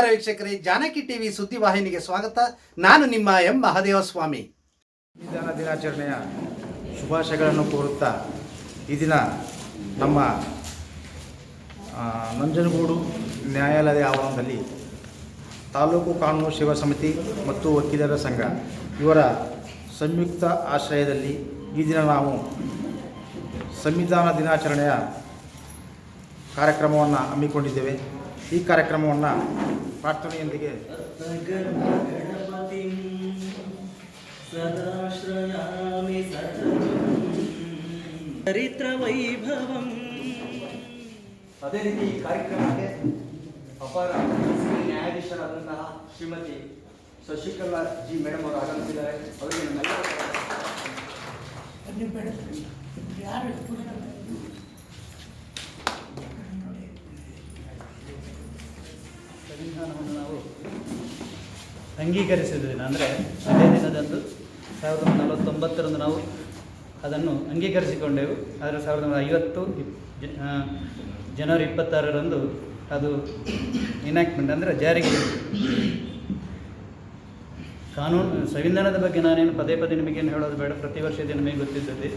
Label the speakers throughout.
Speaker 1: ನಮಸ್ಕಾರ ವೀಕ್ಷಕರೇ, ಜಾನಕಿ ಟಿವಿ ಸುದ್ದಿವಾಹಿನಿಗೆ ಸ್ವಾಗತ. ನಾನು ನಿಮ್ಮ ಎಂ ಮಹದೇವ ಸ್ವಾಮಿ
Speaker 2: ಸಂವಿಧಾನ ದಿನಾಚರಣೆಯ ಶುಭಾಶಯಗಳನ್ನು ಕೋರುತ್ತಾ ಈ ದಿನ ನಮ್ಮ ನಂಜನಗೂಡು ನ್ಯಾಯಾಲಯದ ಆವರಣದಲ್ಲಿ ತಾಲೂಕು ಕಾನೂನು ಸೇವಾ ಸಮಿತಿ ಮತ್ತು ವಕೀಲರ ಸಂಘ ಇವರ ಸಂಯುಕ್ತ ಆಶ್ರಯದಲ್ಲಿ ಈ ದಿನ ನಾವು ಸಂವಿಧಾನ ದಿನಾಚರಣೆಯ ಕಾರ್ಯಕ್ರಮವನ್ನು ಹಮ್ಮಿಕೊಂಡಿದ್ದೇವೆ. ಈ ಕಾರ್ಯಕ್ರಮವನ್ನು ಪ್ರಾರ್ಥನೆಯೊಂದಿಗೆ
Speaker 3: ಚರಿತ್ರ ವೈಭವಂ
Speaker 4: ಅದೇ ರೀತಿ ಈ ಕಾರ್ಯಕ್ರಮಕ್ಕೆ ಅಪಾರ ನ್ಯಾಯಾಧೀಶರಾದಂತಹ ಶ್ರೀಮತಿ ಶಶಿಕಲಾ ಜಿ ಮೇಡಮ್ ಅವರು ಆಗಮಿಸಿದ್ದಾರೆ. ಅವರಿಗೆ ನಮ್ಮೆಲ್ಲ
Speaker 5: ಸಂವಿಧಾನವನ್ನು ನಾವು ಅಂಗೀಕರಿಸಿದ ದಿನ ಅಂದರೆ ಅದೇ ದಿನದಂದು ಸಾವಿರದ ಒಂಬೈನೂರ ನಲವತ್ತೊಂಬತ್ತರಂದು ನಾವು ಅದನ್ನು ಅಂಗೀಕರಿಸಿಕೊಂಡೆವು. ಆದರೆ ಸಾವಿರದ ಒಂಬೈನೂರ ಐವತ್ತು ಜನವರಿ ಇಪ್ಪತ್ತಾರರಂದು ಅದು ಇನ್ಯಾಕ್ಟ್ಮೆಂಟ್ ಅಂದರೆ ಜಾರಿಗೆ ಕಾನೂನು, ಸಂವಿಧಾನದ ಬಗ್ಗೆ ನಾನೇನು ಪದೇ ಪದೇ ನಿಮಗೇನು ಹೇಳೋದು ಬೇಡ. ಪ್ರತಿ ವರ್ಷ ನಿಮಗೆ ಗೊತ್ತಿದ್ದದೆ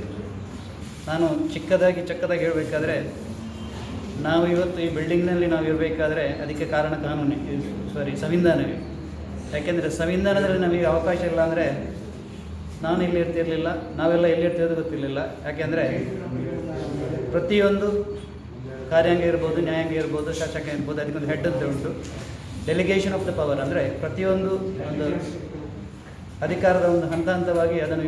Speaker 5: ನಾನು ಚಿಕ್ಕದಾಗಿ, ಚಕ್ಕದಾಗಿ ಹೇಳಬೇಕಾದ್ರೆ ನಾವು ಇವತ್ತು ಈ ಬಿಲ್ಡಿಂಗ್ನಲ್ಲಿ ನಾವು ಇರಬೇಕಾದ್ರೆ ಅದಕ್ಕೆ ಕಾರಣ ಕಾನೂನು ಸಾರಿ ಸಂವಿಧಾನವೇ. ಯಾಕೆಂದರೆ ಸಂವಿಧಾನದಲ್ಲಿ ನಮಗೆ ಅವಕಾಶ ಇಲ್ಲ ಅಂದರೆ ನಾನು ಇಲ್ಲಿ ಇರ್ತಿರಲಿಲ್ಲ, ನಾವೆಲ್ಲ ಎಲ್ಲಿ ಇರ್ತಿರೋದು ಗೊತ್ತಿರಲಿಲ್ಲ. ಯಾಕೆಂದರೆ ಪ್ರತಿಯೊಂದು ಕಾರ್ಯಾಂಗ ಇರ್ಬೋದು, ನ್ಯಾಯಾಂಗ ಇರ್ಬೋದು, ಶಾಸಕ ಇರ್ಬೋದು ಅದಕ್ಕೊಂದು ಹೆಡ್ ಅಂತ ಉಂಟು. ಡೆಲಿಗೇಷನ್ ಆಫ್ ದ ಪವರ್ ಅಂದರೆ ಪ್ರತಿಯೊಂದು ಒಂದು ಅಧಿಕಾರದ ಒಂದು ಹಂತ ಹಂತವಾಗಿ ಅದನ್ನು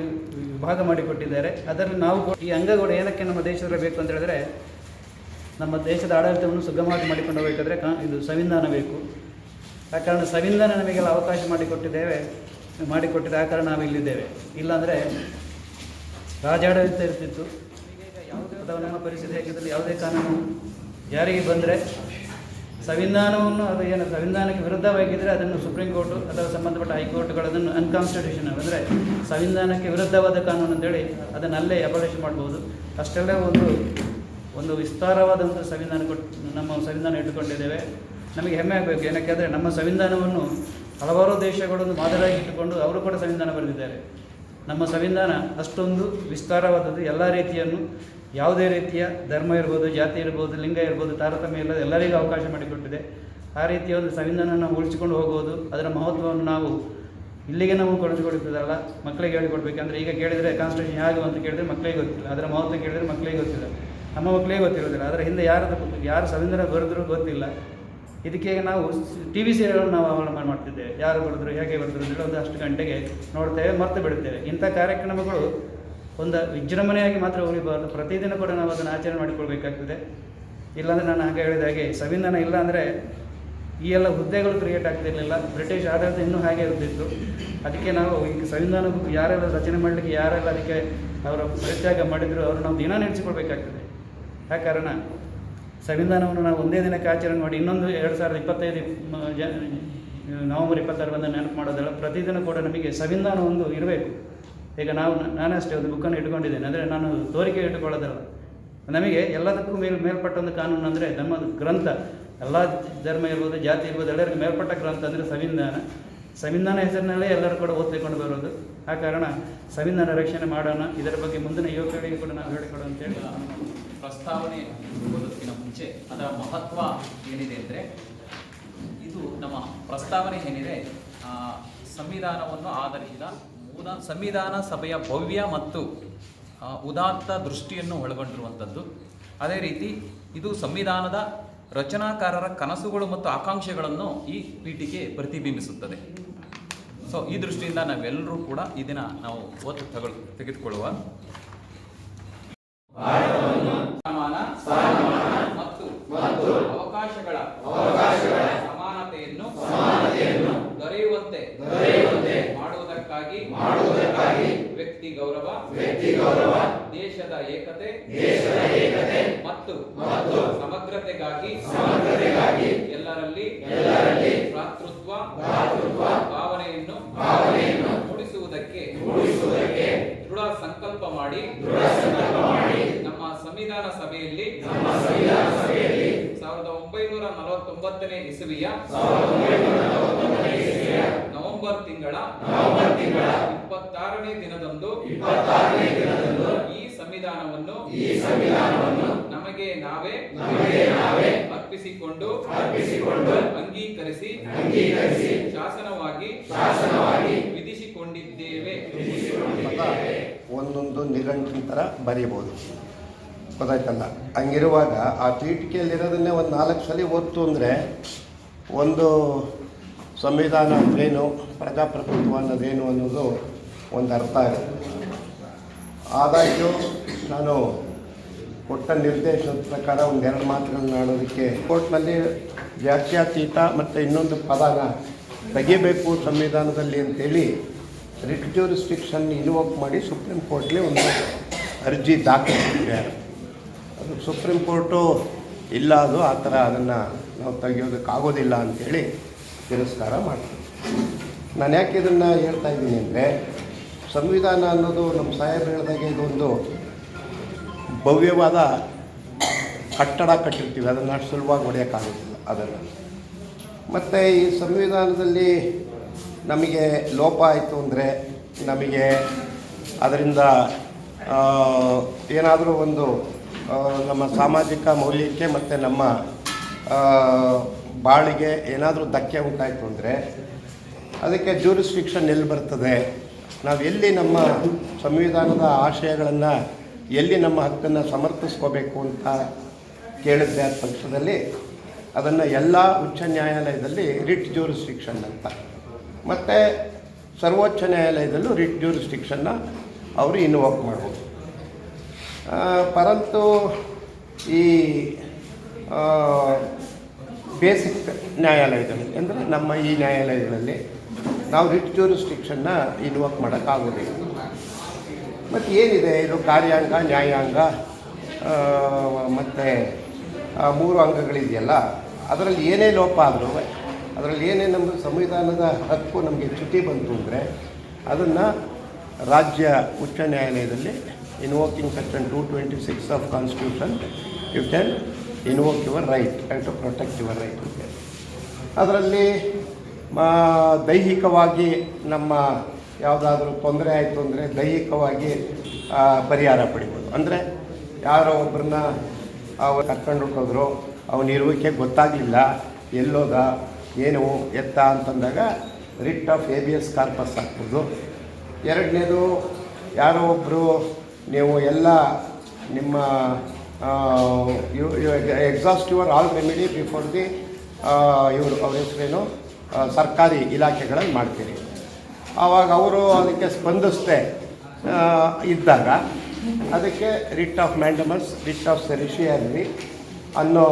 Speaker 5: ವಿಭಾಗ ಮಾಡಿಕೊಟ್ಟಿದ್ದಾರೆ. ಅದರಲ್ಲಿ ನಾವು ಈ ಅಂಗಗಳು ಏನಕ್ಕೆ ನಮ್ಮ ದೇಶದಲ್ಲಿ ಬೇಕು ಅಂತ ಹೇಳಿದ್ರೆ ನಮ್ಮ ದೇಶದ ಆಡಳಿತವನ್ನು ಸುಗಮವಾಗಿ ಮಾಡಿಕೊಂಡು ಹೋಗಬೇಕಾದ್ರೆ ಇದು ಸಂವಿಧಾನ ಬೇಕು. ಆ ಕಾರಣ ಸಂವಿಧಾನ ನಮಗೆಲ್ಲ ಅವಕಾಶ ಮಾಡಿಕೊಟ್ಟಿದ್ದೇವೆ, ಮಾಡಿಕೊಟ್ಟಿದೆ, ಆ ಕಾರಣ ನಾವು ಇಲ್ಲಿದ್ದೇವೆ ಇಲ್ಲಾಂದರೆ ರಾಜಾಡಳಿತ ಇರ್ತಿತ್ತು. ಅಥವಾ ನಮ್ಮ ಪರಿಸ್ಥಿತಿ ಹೇಗಿದ್ದಲ್ಲಿ ಯಾವುದೇ ಕಾನೂನು ಜಾರಿಗೆ ಬಂದರೆ ಸಂವಿಧಾನವನ್ನು ಅದು ಏನು ಸಂವಿಧಾನಕ್ಕೆ ವಿರುದ್ಧವಾಗಿದ್ದರೆ ಅದನ್ನು ಸುಪ್ರೀಂ ಕೋರ್ಟು ಅಥವಾ ಸಂಬಂಧಪಟ್ಟ ಹೈಕೋರ್ಟ್ಗಳು ಅದನ್ನು ಅನ್ಕಾನ್ಸ್ಟಿಟ್ಯೂಷನ್ ಅಂದರೆ ಸಂವಿಧಾನಕ್ಕೆ ವಿರುದ್ಧವಾದ ಕಾನೂನು ಅಂತೇಳಿ ಅದನ್ನು ಅಲ್ಲೇ ಅಪಲೇಷನ್ ಮಾಡ್ಬೋದು. ಅಷ್ಟೆಲ್ಲ ಒಂದು ಒಂದು ವಿಸ್ತಾರವಾದಂಥ ಸಂವಿಧಾನ ಕೊಟ್ಟು ನಮ್ಮ ಸಂವಿಧಾನ ಇಟ್ಟುಕೊಂಡಿದ್ದೇವೆ. ನಮಗೆ ಹೆಮ್ಮೆ ಆಗಬೇಕು. ಏನಕ್ಕೆ ಅಂದರೆ ನಮ್ಮ ಸಂವಿಧಾನವನ್ನು ಹಲವಾರು ದೇಶಗಳನ್ನು ಮಾದರಿಯಾಗಿ ಇಟ್ಟುಕೊಂಡು ಅವರು ಕೂಡ ಸಂವಿಧಾನ ಬರೆದಿದ್ದಾರೆ. ನಮ್ಮ ಸಂವಿಧಾನ ಅಷ್ಟೊಂದು ವಿಸ್ತಾರವಾದದ್ದು ಎಲ್ಲ ರೀತಿಯನ್ನು ಯಾವುದೇ ರೀತಿಯ ಧರ್ಮ ಇರ್ಬೋದು, ಜಾತಿ ಇರ್ಬೋದು, ಲಿಂಗ ಇರ್ಬೋದು, ತಾರತಮ್ಯ ಇಲ್ಲದೆ ಎಲ್ಲರಿಗೂ ಅವಕಾಶ ಮಾಡಿಕೊಟ್ಟಿದೆ. ಆ ರೀತಿಯ ಒಂದು ಸಂವಿಧಾನ ಉಳಿಸಿಕೊಂಡು ಹೋಗುವುದು, ಅದರ ಮಹತ್ವವನ್ನು ನಾವು ಇಲ್ಲಿಗೆ ನಾವು ಕೊಡಿಸಿಕೊಡುತ್ತದಲ್ಲ ಮಕ್ಕಳಿಗೆ ಹೇಳಿಕೊಡ್ಬೇಕಂದ್ರೆ ಈಗ ಕೇಳಿದರೆ ಕಾನ್ಸ್ಟಿಟ್ಯೂಷನ್ ಹೇಗೆ ಅಂತ ಕೇಳಿದರೆ ಮಕ್ಕಳಿಗೆ ಗೊತ್ತಿಲ್ಲ. ಅದರ ಮಹತ್ವ ಕೇಳಿದರೆ ಮಕ್ಕಳಿಗೆ ಗೊತ್ತಿಲ್ಲ. ನಮ್ಮ ಮಕ್ಕಳಿಗೆ ಗೊತ್ತಿರೋದಿಲ್ಲ. ಅದರ ಹಿಂದೆ ಯಾರದ ಯಾರು ಸವೀಂದ್ರ ಬರೆದ್ರು ಗೊತ್ತಿಲ್ಲ. ಇದಕ್ಕೆ ನಾವು ಟಿ ವಿ ಸೀರಿಯಲ್ಗಳನ್ನ ನಾವು ಅವಲಂಬನೆ ಮಾಡ್ತಿದ್ದೇವೆ. ಯಾರು ಬರೆದ್ರು, ಹೇಗೆ ಬರೆದ್ರು ಅಂತೇಳಿ ಒಂದು ಅಷ್ಟು ಗಂಟೆಗೆ ನೋಡ್ತೇವೆ, ಮರೆತು ಬಿಡುತ್ತೇವೆ. ಇಂಥ ಕಾರ್ಯಕ್ರಮಗಳು ಒಂದು ವಿಜೃಂಭಣೆಯಾಗಿ ಮಾತ್ರ ಉಳಿಬಾರದು ಪ್ರತಿದಿನ ಕೂಡ ನಾವು ಅದನ್ನು ಆಚರಣೆ ಮಾಡಿಕೊಳ್ಬೇಕಾಗ್ತದೆ. ಇಲ್ಲಾಂದರೆ ನಾನು ಹಾಗೆ ಹೇಳಿದ ಹಾಗೆ ಸಂವಿಧಾನ ಇಲ್ಲ ಅಂದರೆ ಈ ಎಲ್ಲ ಹುದ್ದೆಗಳು ಕ್ರಿಯೇಟ್ ಆಗ್ತಿರಲಿಲ್ಲ ಬ್ರಿಟಿಷ್ ಆಡಳಿತ ಇನ್ನೂ ಹಾಗೆ ಇರ್ತಿತ್ತು. ಅದಕ್ಕೆ ನಾವು ಈಗ ಸಂವಿಧಾನ ಯಾರೆಲ್ಲ ರಚನೆ ಮಾಡಲಿಕ್ಕೆ, ಯಾರೆಲ್ಲ ಅದಕ್ಕೆ ಅವರ ಪರಿತ್ಯಾಗ ಮಾಡಿದ್ರು ಅವರು ನಾವು ದಿನ ನೆನೆಸಿಕೊಳ್ಬೇಕಾಗ್ತದೆ. ಆ ಕಾರಣ. ಸಂವಿಧಾನವನ್ನು ನಾವು ಒಂದೇ ದಿನಕ್ಕೆ ಆಚರಣೆ ಮಾಡಿ, ಇನ್ನೊಂದು ಎರಡು ಸಾವಿರದ ಇಪ್ಪತ್ತೈದು ನವಂಬರ್ ಇಪ್ಪತ್ತಾರು ಬಂದ ನೆನಪು ಮಾಡೋದಲ್ಲ, ಪ್ರತಿದಿನ ಕೂಡ ನಮಗೆ ಸಂವಿಧಾನ ಒಂದು ಇರಬೇಕು. ಈಗ ನಾವು ನಾನಷ್ಟೇ ಒಂದು ಬುಕ್ಕನ್ನು ಇಟ್ಕೊಂಡಿದ್ದೇನೆ ಅಂದರೆ ನಾನು ತೋರಿಕೆ ಇಟ್ಟುಕೊಳ್ಳೋದಲ್ಲ. ನಮಗೆ ಎಲ್ಲದಕ್ಕೂ ಮೇಲ್ ಮೇಲ್ಪಟ್ಟ ಒಂದು ಕಾನೂನು ಅಂದರೆ ನಮ್ಮ ಗ್ರಂಥ. ಎಲ್ಲ ಧರ್ಮ ಇರ್ಬೋದು, ಜಾತಿ ಇರ್ಬೋದು, ಎಲ್ಲರಿಗೂ ಮೇಲ್ಪಟ್ಟ ಗ್ರಂಥ ಅಂದರೆ ಸಂವಿಧಾನ. ಸಂವಿಧಾನ ಹೆಸರಿನಲ್ಲೇ ಎಲ್ಲರೂ ಕೂಡ ಓದ್ತಿಕೊಂಡು ಬರೋದು. ಆ ಕಾರಣ ಸಂವಿಧಾನ ರಕ್ಷಣೆ ಮಾಡೋಣ, ಇದರ ಬಗ್ಗೆ ಮುಂದಿನ ಯುವಕರಿಗೆ ಕೂಡ ನಾವು ಹೇಳಿಕೊಡೋ ಅಂತೇಳಿ
Speaker 6: ಪ್ರಸ್ತಾವನೆ ಓದೋದಕ್ಕಿಂತ ಮುಂಚೆ ಅದರ ಮಹತ್ವ ಏನಿದೆ ಅಂದರೆ ಇದು ನಮ್ಮ ಪ್ರಸ್ತಾವನೆ ಏನಿದೆ ಸಂವಿಧಾನವನ್ನು ಆಧರಿಸಿದ ಮೂಲ ಸಂವಿಧಾನ ಸಭೆಯ ಭವ್ಯ ಮತ್ತು ಉದಾತ್ತ ದೃಷ್ಟಿಯನ್ನು ಒಳಗೊಂಡಿರುವಂಥದ್ದು. ಅದೇ ರೀತಿ ಇದು ಸಂವಿಧಾನದ ರಚನಾಕಾರರ ಕನಸುಗಳು ಮತ್ತು ಆಕಾಂಕ್ಷೆಗಳನ್ನು ಈ ಪೀಠಿಗೆ ಪ್ರತಿಬಿಂಬಿಸುತ್ತದೆ. ಸೊ ಈ ದೃಷ್ಟಿಯಿಂದ ನಾವೆಲ್ಲರೂ ಕೂಡ ಇದನ್ನು ನಾವು ಒತ್ತು ತಗೊಳ್, ತೆಗೆದುಕೊಳ್ಳುವ ಸಮಾನ ಮತ್ತು ಮತ್ತು ಅವಕಾಶಗಳ ಅವಕಾಶಗಳ ಸಮಾನತೆಯನ್ನು ಸಮಾನತೆಯನ್ನು ದೊರೆಯುವಂತೆ ಮಾಡುವುದಕ್ಕಾಗಿ ಮಾಡುವುದಕ್ಕಾಗಿ ವ್ಯಕ್ತಿ ಗೌರವ ವ್ಯಕ್ತಿ ಗೌರವ ದೇಶದ ಏಕತೆ ದೇಶದ ಏಕತೆ ಮತ್ತು ಮತ್ತು ಸಮಗ್ರತೆಗಾಗಿ ಸಮಗ್ರತೆಗಾಗಿ ಎಲ್ಲರಲ್ಲಿ ಎಲ್ಲರಲ್ಲಿ ಭ್ರಾತೃತ್ವ ಭಾವನೆಯನ್ನು ಭಾವನೆಯನ್ನು ಮೂಡಿಸುವುದಕ್ಕೆ ಮೂಡಿಸುವುದಕ್ಕೆ ದೃಢ ಸಂಕಲ್ಪ ಮಾಡಿ ನಮ್ಮ ಸಂವಿಧಾನ ಸಭೆಯಲ್ಲಿ ಸಾವಿರದ ಒಂಬೈನೂರ ನಲವತ್ತೊಂಬತ್ತನೇ ಇಸವಿಯ ನವೆಂಬರ್ ತಿಂಗಳ ಇಪ್ಪತ್ತಾರನೇ ದಿನದಂದು ಈ ಸಂವಿಧಾನವನ್ನು ನಮಗೆ ನಾವೇ ಅರ್ಪಿಸಿಕೊಂಡು ಅಂಗೀಕರಿಸಿ ಶಾಸನವಾಗಿ ವಿಧಿಸಿಕೊಂಡಿದ್ದೇವೆ.
Speaker 7: ಒಂದೊಂದು ನಿಘಂಟಿನ ಥರ ಬರೀಬೋದು. ಗೊತ್ತಾಯ್ತಲ್ಲ? ಹಂಗಿರುವಾಗ ಆ ಪೀಠಿಕೆಯಲ್ಲಿರೋದನ್ನೇ ಒಂದು ನಾಲ್ಕು ಸಲ ಓದ್ತು ಅಂದರೆ ಒಂದು ಸಂವಿಧಾನ ಅಂದ್ರೇನು ಪ್ರಜಾಪ್ರಭುತ್ವ ಅನ್ನೋದೇನು ಅನ್ನೋದು ಒಂದು ಅರ್ಥ ಆಗುತ್ತೆ ಆದಾಗ್ಯೂ ನಾನು ಕೊಟ್ಟ ನಿರ್ದೇಶನದ ಪ್ರಕಾರ ಒಂದೆರಡು ಮಾತುಗಳನ್ನ ಆಡೋದಕ್ಕೆ ಕೋರ್ಟ್ನಲ್ಲಿ ವ್ಯಾಖ್ಯಾತೀತ ಮತ್ತು ಇನ್ನೊಂದು ಪದನ ತೆಗಿಬೇಕು ಸಂವಿಧಾನದಲ್ಲಿ ಅಂತೇಳಿ ರಿಟ್ ಜ್ಯೂರಿಸ್ಟಿಕ್ಷನ್ ಇನ್ವೋಕ್ ಮಾಡಿ ಸುಪ್ರೀಂ ಕೋರ್ಟ್ಲಿ ಒಂದು ಅರ್ಜಿ ದಾಖಲಿಸಿದ್ದಾರೆ ಅದು ಸುಪ್ರೀಂ ಕೋರ್ಟು ಇಲ್ಲ ಅದು, ಆ ಥರ ಅದನ್ನು ನಾವು ತೆಗೆಯೋದಕ್ಕಾಗೋದಿಲ್ಲ ಅಂಥೇಳಿ ತಿರಸ್ಕಾರ ಮಾಡ್ತೀವಿ. ನಾನು ಯಾಕೆ ಇದನ್ನು ಹೇಳ್ತಾ ಇದ್ದೀನಿ ಅಂದರೆ, ಸಂವಿಧಾನ ಅನ್ನೋದು ನಮ್ಮ ಸಾಹೇಬ್ ಹೇಳಿದಾಗೆ ಇದೊಂದು ಭವ್ಯವಾದ ಕಟ್ಟಡ ಕಟ್ಟಿರ್ತೀವಿ, ಅದನ್ನು ಸುಲಭವಾಗಿ ಹೊಡೆಯೋಕ್ಕಾಗೋದಿಲ್ಲ ಅದನ್ನು. ಮತ್ತು ಈ ಸಂವಿಧಾನದಲ್ಲಿ ನಮಗೆ ಲೋಪ ಆಯಿತು ಅಂದರೆ ನಮಗೆ ಅದರಿಂದ ಏನಾದರೂ ಒಂದು ನಮ್ಮ ಸಾಮಾಜಿಕ ಮೌಲ್ಯಕ್ಕೆ ಮತ್ತು ನಮ್ಮ ಬಾಳಿಗೆ ಏನಾದರೂ ಧಕ್ಕೆ ಉಂಟಾಯಿತು ಅಂದರೆ ಅದಕ್ಕೆ ಜ್ಯೂರಿಸ್ಟಿಕ್ಷನ್ ಎಲ್ಲಿ ಬರ್ತದೆ? ನಾವು ಎಲ್ಲಿ ನಮ್ಮ ಸಂವಿಧಾನದ ಆಶಯಗಳನ್ನು ಎಲ್ಲಿ ನಮ್ಮ ಹಕ್ಕನ್ನು ಸಮರ್ಥಿಸ್ಕೋಬೇಕು ಅಂತ ಕೇಳಿದ್ದೆ ಆ ಪಕ್ಷದಲ್ಲಿ ಅದನ್ನು ಎಲ್ಲ ಉಚ್ಚ ನ್ಯಾಯಾಲಯದಲ್ಲಿ ರಿಟ್ ಜ್ಯೂರಿಸ್ಟಿಕ್ಷನ್ ಅಂತ. ಮತ್ತು ಸರ್ವೋಚ್ಚ ನ್ಯಾಯಾಲಯದಲ್ಲೂ ರಿಟ್ ಜ್ಯೂರಿಸ್ಟಿಕ್ಷನ್ನ ಅವರು ಇನ್ವೋಕ್ ಮಾಡ್ಬೋದು. ಪರಂತು ಈ ಬೇಸಿಕ್ ನ್ಯಾಯಾಲಯದಲ್ಲಿ, ಅಂದರೆ ನಮ್ಮ ಈ ನ್ಯಾಯಾಲಯಗಳಲ್ಲಿ ನಾವು ರಿಟ್ ಜ್ಯೂರಿಸ್ಟಿಕ್ಷನ್ನ ಇನ್ವೋಕ್ ಮಾಡೋಕ್ಕಾಗೋದಿಲ್ಲ. ಮತ್ತು ಏನಿದೆ? ಇದು ಕಾರ್ಯಾಂಗ, ನ್ಯಾಯಾಂಗ ಮತ್ತು ಮೂರು ಅಂಗಗಳಿದೆಯಲ್ಲ, ಅದರಲ್ಲಿ ಏನೇ ಲೋಪ ಆದರೂ ಅದರಲ್ಲಿ ಏನೇ ನಮ್ಮ ಸಂವಿಧಾನದ ಹಕ್ಕು ನಮಗೆ ಚ್ಯುತಿ ಬಂತು ಅಂದರೆ ಅದನ್ನು ರಾಜ್ಯ ಉಚ್ಚ ನ್ಯಾಯಾಲಯದಲ್ಲಿ invoking section two twenty six of constitution you can invoke your right and to protect your right ಅದರಲ್ಲಿ ಮಾ- ದೈಹಿಕವಾಗಿ ನಮ್ಮ ಯಾವುದಾದ್ರೂ ತೊಂದರೆ ಆಯಿತು ಅಂದರೆ ದೈಹಿಕವಾಗಿ ಪರಿಹಾರ ಪಡಿಬೋದು. ಅಂದರೆ ಯಾರೋ ಒಬ್ಬರನ್ನ ಅವ್ರು ಕರ್ಕೊಂಡು ಹೋದ್ರು ಅವನಿರುವಿಕೆ ಗೊತ್ತಾಗಲಿಲ್ಲ, ಎಲ್ಲೋದ ಏನು ಎತ್ತ ಅಂತಂದಾಗ ರಿಟ್ ಆಫ್ ಎ ಕಾರ್ಪಸ್ ಆಗ್ಬೋದು. ಎರಡನೇದು, ಯಾರೋ ಒಬ್ಬರು ನೀವು ಎಲ್ಲ ನಿಮ್ಮ exhaust your all remedy before the ಇವರು, ಅವ್ರ ಹೆಸರೇನು ಸರ್ಕಾರಿ ಇಲಾಖೆಗಳಲ್ಲಿ ಮಾಡ್ತೀರಿ. ಆವಾಗ ಅವರು ಅದಕ್ಕೆ ಸ್ಪಂದಿಸ್ದೆ ಇದ್ದಾಗ ಅದಕ್ಕೆ writ of mandamus writ of ಸೆರಿಷಿಯಲ್ಲಿ ಅನ್ನೋ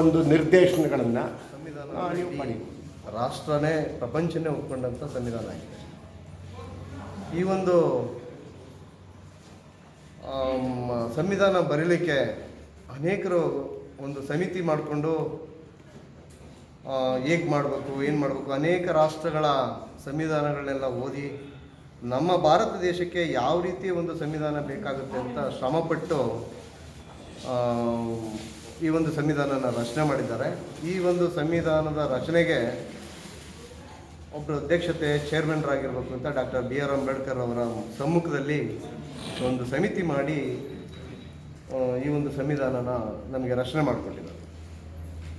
Speaker 7: ಒಂದು ನಿರ್ದೇಶನಗಳನ್ನು ನೀವು ಮಾಡಿ.
Speaker 8: ರಾಷ್ಟ್ರನೇ ಪ್ರಪಂಚನೇ ಒಪ್ಕೊಂಡಂಥ ಸಂವಿಧಾನ ಆಗಿದೆ. ಈ ಒಂದು ಸಂವಿಧಾನ ಬರೀಲಿಕ್ಕೆ ಅನೇಕರು ಒಂದು ಸಮಿತಿ ಮಾಡಿಕೊಂಡು ಹೇಗೆ ಮಾಡಬೇಕು ಏನು ಮಾಡಬೇಕು ಅನೇಕ ರಾಷ್ಟ್ರಗಳ ಸಂವಿಧಾನಗಳನ್ನೆಲ್ಲ ಓದಿ ನಮ್ಮ ಭಾರತ ದೇಶಕ್ಕೆ ಯಾವ ರೀತಿ ಒಂದು ಸಂವಿಧಾನ ಬೇಕಾಗುತ್ತೆ ಅಂತ ಶ್ರಮಪಟ್ಟು ಈ ಒಂದು ಸಂವಿಧಾನನ ರಚನೆ ಮಾಡಿದ್ದಾರೆ. ಈ ಒಂದು ಸಂವಿಧಾನದ ರಚನೆಗೆ ಒಬ್ಬರು ಅಧ್ಯಕ್ಷತೆ ಚೇರ್ಮನ್ರಾಗಿರ್ಬೇಕು ಅಂತ ಡಾಕ್ಟರ್ ಬಿ ಆರ್ ಅಂಬೇಡ್ಕರ್ ಅವರ ಸಮ್ಮುಖದಲ್ಲಿ ಒಂದು ಸಮಿತಿ ಮಾಡಿ ಈ ಒಂದು ಸಂವಿಧಾನನ ನಮಗೆ ರಚನೆ ಮಾಡಿಕೊಟ್ಟಿದ್ದಾರೆ.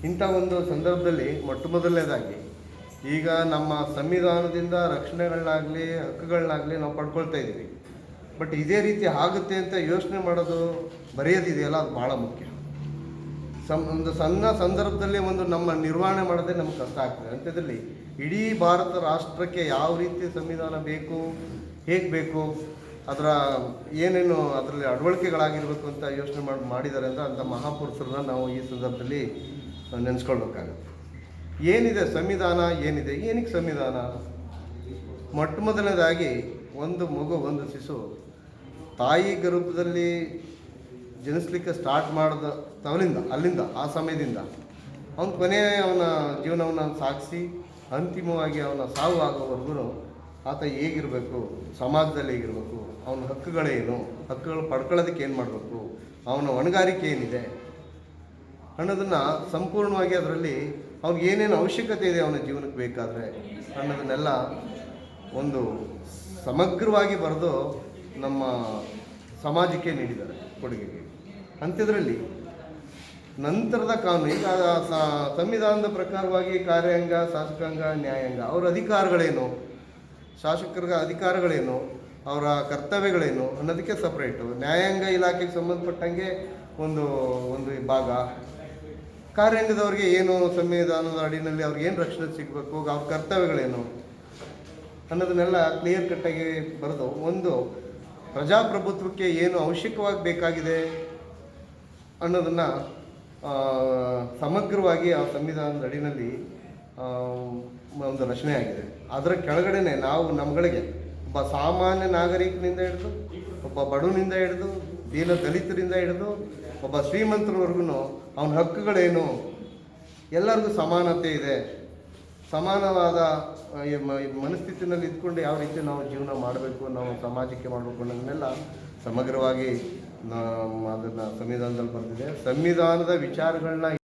Speaker 8: ಇಂಥ ಒಂದು ಸಂದರ್ಭದಲ್ಲಿ ಮೊಟ್ಟ ಮೊದಲನೇದಾಗಿ ಈಗ ನಮ್ಮ ಸಂವಿಧಾನದಿಂದ ರಕ್ಷಣೆಗಳನ್ನಾಗಲಿ ಹಕ್ಕುಗಳನ್ನಾಗಲಿ ನಾವು ಪಡ್ಕೊಳ್ತಾ ಇದ್ದೀವಿ. ಬಟ್ ಇದೇ ರೀತಿ ಆಗುತ್ತೆ ಅಂತ ಯೋಚನೆ ಮಾಡೋದು ಬರೆಯೋದಿದೆಯಲ್ಲ, ಅದು ಭಾಳ ಮುಖ್ಯ. ಸಂ ಒಂದು ಸಣ್ಣ ಸಂದರ್ಭದಲ್ಲಿ ಒಂದು ನಮ್ಮ ನಿರ್ವಹಣೆ ಮಾಡೋದೇ ನಮ್ಗೆ ಕಷ್ಟ ಆಗ್ತದೆ. ಅಂಥದ್ರಲ್ಲಿ ಇಡೀ ಭಾರತ ರಾಷ್ಟ್ರಕ್ಕೆ ಯಾವ ರೀತಿ ಸಂವಿಧಾನ ಬೇಕು, ಹೇಗೆ ಬೇಕು, ಅದರ ಏನೇನು ಅದರಲ್ಲಿ ಅಳವಡಿಕೆಗಳಾಗಿರ್ಬೇಕು ಅಂತ ಯೋಚನೆ ಮಾಡಿ ಮಾಡಿದ್ದಾರೆ ಅಂತ ಅಂಥ ಮಹಾಪುರುಷರನ್ನ ನಾವು ಈ ಸಂದರ್ಭದಲ್ಲಿ ನೆನೆಸ್ಕೊಳ್ಬೇಕಾಗುತ್ತೆ. ಏನಿದೆ ಸಂವಿಧಾನ, ಏನಿದೆ ಏನಕ್ಕೆ ಸಂವಿಧಾನ? ಮೊಟ್ಟ ಮೊದಲನೇದಾಗಿ ಒಂದು ಮಗು, ಒಂದು ಶಿಶು ತಾಯಿ ಗರ್ಭದಲ್ಲಿ ಜನಿಸ್ಲಿಕ್ಕೆ ಸ್ಟಾರ್ಟ್ ಮಾಡಿದ ತವಲಿಂದ ಅಲ್ಲಿಂದ, ಆ ಸಮಯದಿಂದ. ಅವನ ಕೊನೆ ಅವನ ಜೀವನವನ್ನು ಸಾಗಿಸಿ, ಅಂತಿಮವಾಗಿ ಅವನ ಸಾವು ಆಗೋವರೆಗೂ ಆತ ಹೇಗಿರಬೇಕು, ಸಮಾಜದಲ್ಲಿ ಹೇಗಿರಬೇಕು, ಅವನ ಹಕ್ಕುಗಳೇನು ಹಕ್ಕುಗಳು ಪಡ್ಕೊಳ್ಳೋದಕ್ಕೆ ಏನು ಮಾಡಬೇಕು, ಅವನ ಹೊಣೆಗಾರಿಕೆ ಏನಿದೆ ಅನ್ನೋದನ್ನು ಸಂಪೂರ್ಣವಾಗಿ ಅದರಲ್ಲಿ ಅವ್ನಿಗೆ ಏನೇನು ಅವಶ್ಯಕತೆ ಇದೆ ಅವನ ಜೀವನಕ್ಕೆ ಬೇಕಾದರೆ ಅನ್ನೋದನ್ನೆಲ್ಲ ಒಂದು ಸಮಗ್ರವಾಗಿ ಬರೆದು ನಮ್ಮ ಸಮಾಜಕ್ಕೆ ನೀಡಿದ್ದಾರೆ ಕೊಡುಗೆಗೆ. ಅಂಥದ್ರಲ್ಲಿ ನಂತರದ ಕಾನೂನು, ಈಗ ಸಂವಿಧಾನದ ಪ್ರಕಾರವಾಗಿ ಕಾರ್ಯಾಂಗ, ಶಾಸಕಾಂಗ, ನ್ಯಾಯಾಂಗ, ಅವರ ಅಧಿಕಾರಗಳೇನು? ಶಾಸಕರ ಅಧಿಕಾರಗಳೇನು? ಅವರ ಕರ್ತವ್ಯಗಳೇನು? ಅನ್ನೋದಕ್ಕೆ ಸಪ್ರೇಟು ನ್ಯಾಯಾಂಗ ಇಲಾಖೆಗೆ ಸಂಬಂಧಪಟ್ಟಂಗೆ ಒಂದು ಒಂದು ಭಾಗ. ಕಾರ್ಯಾಂಗದವ್ರಿಗೆ ಏನು ಸಂವಿಧಾನದ ಅಡಿನಲ್ಲಿ ಅವ್ರಿಗೆ ಏನು ರಕ್ಷಣೆ ಸಿಗಬೇಕು? ಅವ್ರ ಕರ್ತವ್ಯಗಳೇನು? ಅನ್ನೋದನ್ನೆಲ್ಲ ಕ್ಲಿಯರ್ ಕಟ್ಟಾಗಿ ಬರೆದು, ಒಂದು, ಪ್ರಜಾಪ್ರಭುತ್ವಕ್ಕೆ ಏನು ಅವಶ್ಯಕವಾಗಿ ಬೇಕಾಗಿದೆ ಅನ್ನೋದನ್ನು ಸಮಗ್ರವಾಗಿ ಆ ಸಂವಿಧಾನದ ಅಡಿನಲ್ಲಿ ಒಂದು ರಚನೆ ಆಗಿದೆ. ಅದರ ಕೆಳಗಡೆನೆ ನಾವು ನಮ್ಮಗಳಿಗೆ ಒಬ್ಬ ಸಾಮಾನ್ಯ ನಾಗರಿಕನಿಂದ ಹಿಡಿದು, ಒಬ್ಬ ಬಡವನಿಂದ ಹಿಡಿದು, ದೀನ ದಲಿತರಿಂದ ಹಿಡಿದು, ಒಬ್ಬ ಶ್ರೀಮಂತರವರೆಗೂ ಅವನ ಹಕ್ಕುಗಳೇನು? ಎಲ್ಲರಿಗೂ ಸಮಾನತೆ ಇದೆ. ಸಮಾನವಾದ ಮನಸ್ಥಿತಿನಲ್ಲಿ ಇದ್ಕೊಂಡು ಯಾವ ರೀತಿ ನಾವು ಜೀವನ ಮಾಡಬೇಕು ನಾವು ಸಮಾಜಕ್ಕೆ ಮಾಡಬೇಕು ಅನ್ನೋದನ್ನೆಲ್ಲ ಸಮಗ್ರವಾಗಿ ನಾ ಅದನ್ನು ಸಂವಿಧಾನದಲ್ಲಿ ಬರ್ತಿದೆ ಸಂವಿಧಾನದ ವಿಚಾರಗಳನ್ನ